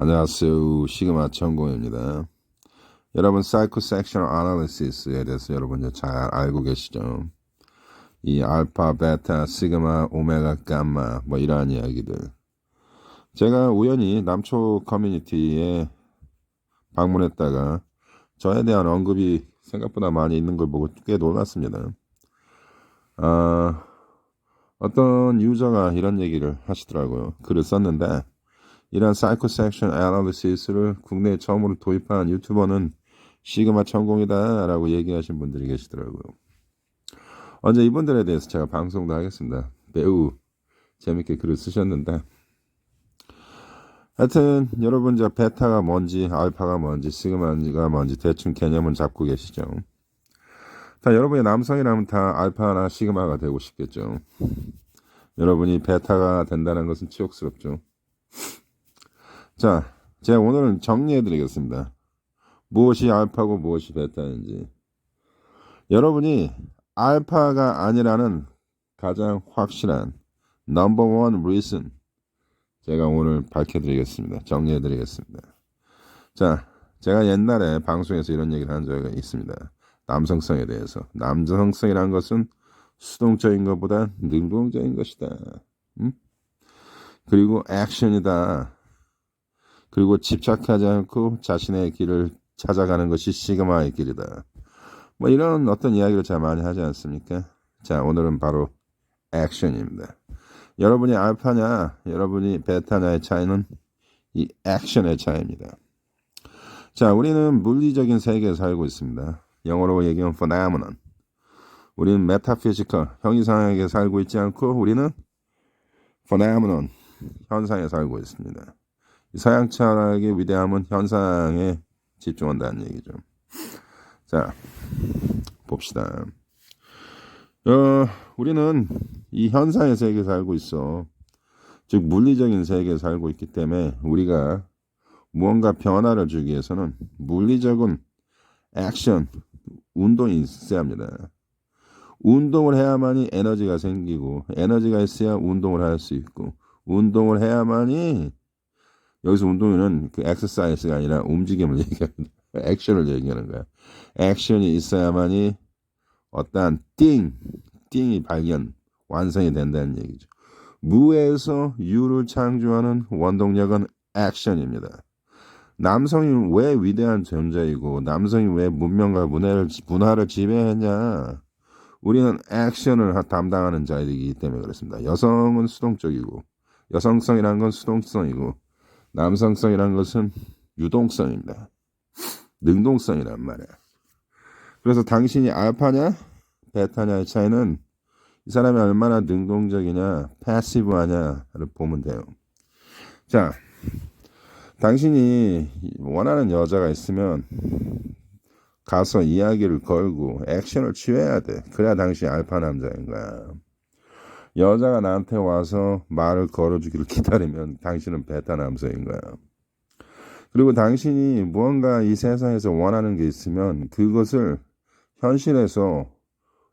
안녕하세요. 시그마 천공입니다. 여러분, 사이코섹션 아날리시스에 대해서 여러분 잘 알고 계시죠? 이 알파, 베타, 시그마, 오메가, 감마, 뭐 이러한 이야기들. 제가 우연히 남초 커뮤니티에 방문했다가 저에 대한 언급이 생각보다 많이 있는 걸 보고 꽤 놀랐습니다. 아, 어떤 유저가 이런 얘기를 하시더라고요. 글을 썼는데, 이런 사이코섹션 애널리시스를 국내에 처음으로 도입한 유튜버는 시그마 천공이다 라고 얘기하신 분들이 계시더라고요. 언제 이분들에 대해서 제가 방송도 하겠습니다. 매우 재밌게 글을 쓰셨는데 하여튼 여러분 저 베타가 뭔지 알파가 뭔지 시그마가 뭔지 대충 개념은 잡고 계시죠. 다 여러분이 남성이라면 다 알파나 시그마가 되고 싶겠죠. 여러분이 베타가 된다는 것은 치욕스럽죠. 자, 제가 오늘은 정리해 드리겠습니다. 무엇이 알파고 무엇이 베타인지. 여러분이 알파가 아니라는 가장 확실한 넘버원 리슨 제가 오늘 밝혀 드리겠습니다. 정리해 드리겠습니다. 자, 제가 옛날에 방송에서 이런 얘기를 한 적이 있습니다. 남성성에 대해서. 남성성이란 것은 수동적인 것보다 능동적인 것이다. 음? 그리고 액션이다. 그리고 집착하지 않고 자신의 길을 찾아가는 것이 시그마의 길이다. 뭐 이런 어떤 이야기를 제가 많이 하지 않습니까? 자, 오늘은 바로 액션입니다. 여러분이 알파냐, 여러분이 베타냐의 차이는 이 액션의 차이입니다. 자, 우리는 물리적인 세계에 살고 있습니다. 영어로 얘기하면 phenomenon. 우리는 메타피지컬, 형이상하게 살고 있지 않고 우리는 phenomenon, 현상에 살고 있습니다. 서양 철학의 위대함은 현상에 집중한다는 얘기죠. 자, 봅시다. 어, 우리는 이 현상의 세계에 살고 있어. 즉, 물리적인 세계에 살고 있기 때문에 우리가 무언가 변화를 주기 위해서는 물리적인 액션, 운동이 있어야 합니다. 운동을 해야만이 에너지가 생기고, 에너지가 있어야 운동을 할 수 있고, 운동을 해야만이 여기서 운동은 그 엑서사이즈가 아니라 움직임을 얘기합니다. 액션을 얘기하는 거야. 액션이 있어야만이 어떠한 띵, 띵이 발견, 완성이 된다는 얘기죠. 무에서 유를 창조하는 원동력은 액션입니다. 남성이 왜 위대한 존재이고 남성이 왜 문명과 문화를, 문화를 지배했냐? 우리는 액션을 담당하는 자이기 때문에 그렇습니다. 여성은 수동적이고 여성성이라는 건 수동성이고 남성성이라는 것은 유동성입니다. 능동성이란 말이야. 그래서 당신이 알파냐, 베타냐의 차이는 이 사람이 얼마나 능동적이냐, 패시브하냐를 보면 돼요. 자, 당신이 원하는 여자가 있으면 가서 이야기를 걸고 액션을 취해야 돼. 그래야 당신이 알파 남자인 거야. 여자가 나한테 와서 말을 걸어주기를 기다리면 당신은 베타 남성인 거야. 그리고 당신이 무언가 이 세상에서 원하는 게 있으면 그것을 현실에서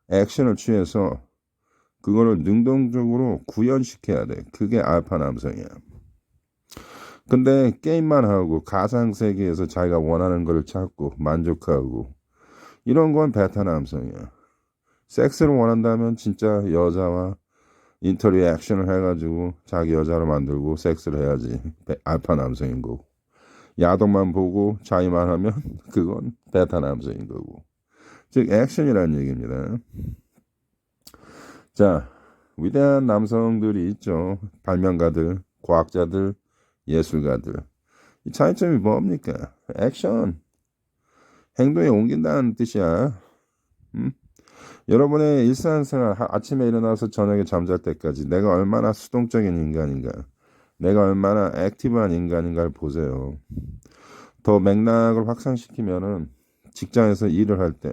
액션을 취해서 그거를 능동적으로 구현시켜야 돼. 그게 알파 남성이야. 근데 게임만 하고 가상 세계에서 자기가 원하는 걸 찾고 만족하고 이런 건 베타 남성이야. 섹스를 원한다면 진짜 여자와 인터뷰 액션을 해가지고 자기 여자로 만들고 섹스를 해야지. 알파 남성인 거고. 야동만 보고 자위만 하면 그건 베타 남성인 거고. 즉 액션이라는 얘기입니다. 자 위대한 남성들이 있죠. 발명가들 과학자들 예술가들. 이 차이점이 뭡니까? 액션. 행동에 옮긴다는 뜻이야. 음? 여러분의 일상생활 아침에 일어나서 저녁에 잠잘 때까지 내가 얼마나 수동적인 인간인가 내가 얼마나 액티브한 인간인가를 보세요. 더 맥락을 확산시키면은 직장에서 일을 할 때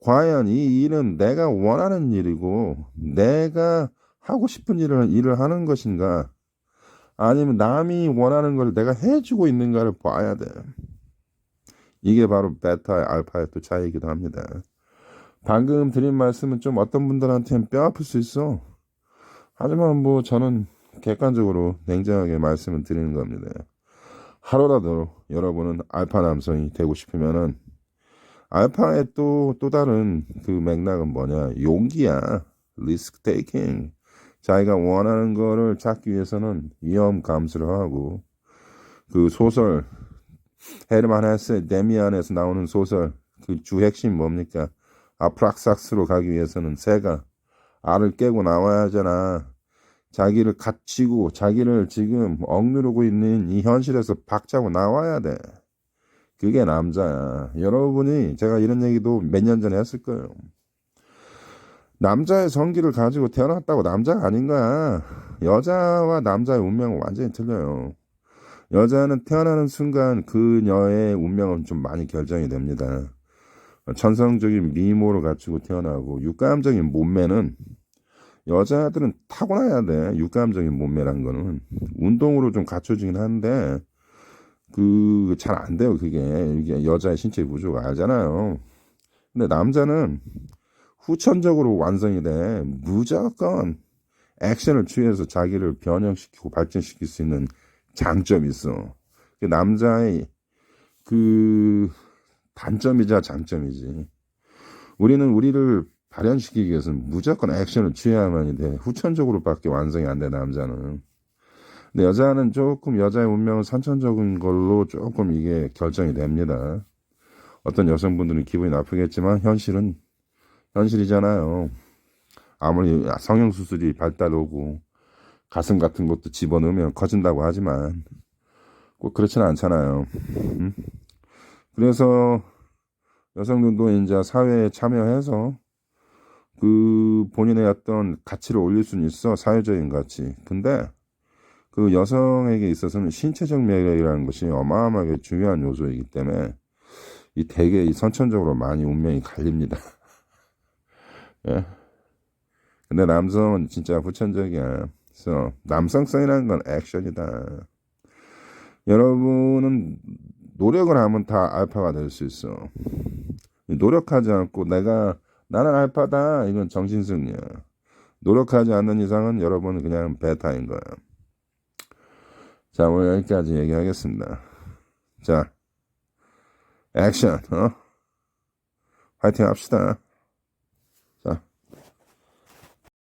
과연 이 일은 내가 원하는 일이고 내가 하고 싶은 일을 일을 하는 것인가 아니면 남이 원하는 걸 내가 해주고 있는가를 봐야 돼. 이게 바로 베타, 알파의 또 차이이기도 합니다. 방금 드린 말씀은 좀 어떤 분들한테는 뼈 아플 수 있어. 하지만 뭐 저는 객관적으로 냉정하게 말씀을 드리는 겁니다. 하루라도 여러분은 알파 남성이 되고 싶으면은 알파의 또, 또 다른 그 맥락은 뭐냐. 용기야. 리스크 테이킹. 자기가 원하는 거를 찾기 위해서는 위험 감수를 하고 그 소설 헤르만 헤세 데미안에서 나오는 소설 그 주 핵심 뭡니까? 아프락삭스로 가기 위해서는 새가 알을 깨고 나와야 하잖아. 자기를 갇히고 자기를 지금 억누르고 있는 이 현실에서 박차고 나와야 돼. 그게 남자야. 여러분이 제가 이런 얘기도 몇 년 전에 했을 거예요. 남자의 성기를 가지고 태어났다고 남자가 아닌 거야. 여자와 남자의 운명은 완전히 틀려요. 여자는 태어나는 순간 그녀의 운명은 좀 많이 결정이 됩니다. 천성적인 미모를 갖추고 태어나고 육감적인 몸매는 여자들은 타고나야 돼. 육감적인 몸매란 거는 운동으로 좀 갖춰지긴 한데 그 잘 안 돼요. 그게 이게 여자의 신체 구조가 알잖아요. 근데 남자는 후천적으로 완성이 돼. 무조건 액션을 취해서 자기를 변형시키고 발전시킬 수 있는 장점이 있어. 그 남자의 그 단점이자 장점이지. 우리는 우리를 발현시키기 위해서는 무조건 액션을 취해야만이 돼. 후천적으로밖에 완성이 안 돼, 남자는. 근데 여자는 조금 여자의 운명은 선천적인 걸로 조금 이게 결정이 됩니다. 어떤 여성분들은 기분이 나쁘겠지만 현실은 현실이잖아요. 아무리 성형수술이 발달하고 가슴 같은 것도 집어넣으면 커진다고 하지만 꼭 그렇지는 않잖아요. 음? 그래서 여성들도 이제 사회에 참여해서 그 본인의 어떤 가치를 올릴 수는 있어 사회적인 가치. 근데 그 여성에게 있어서는 신체적 매력이라는 것이 어마어마하게 중요한 요소이기 때문에 이 대개 이 선천적으로 많이 운명이 갈립니다. 예. 근데 남성은 진짜 후천적이야. 그래서 남성성이라는 건 액션이다. 여러분은 노력을 하면 다 알파가 될 수 있어. 노력하지 않고 내가 나는 알파다 이건 정신승리야. 노력하지 않는 이상은 여러분은 그냥 베타인 거야. 자 오늘 여기까지 얘기하겠습니다. 자 액션 어? 화이팅 합시다.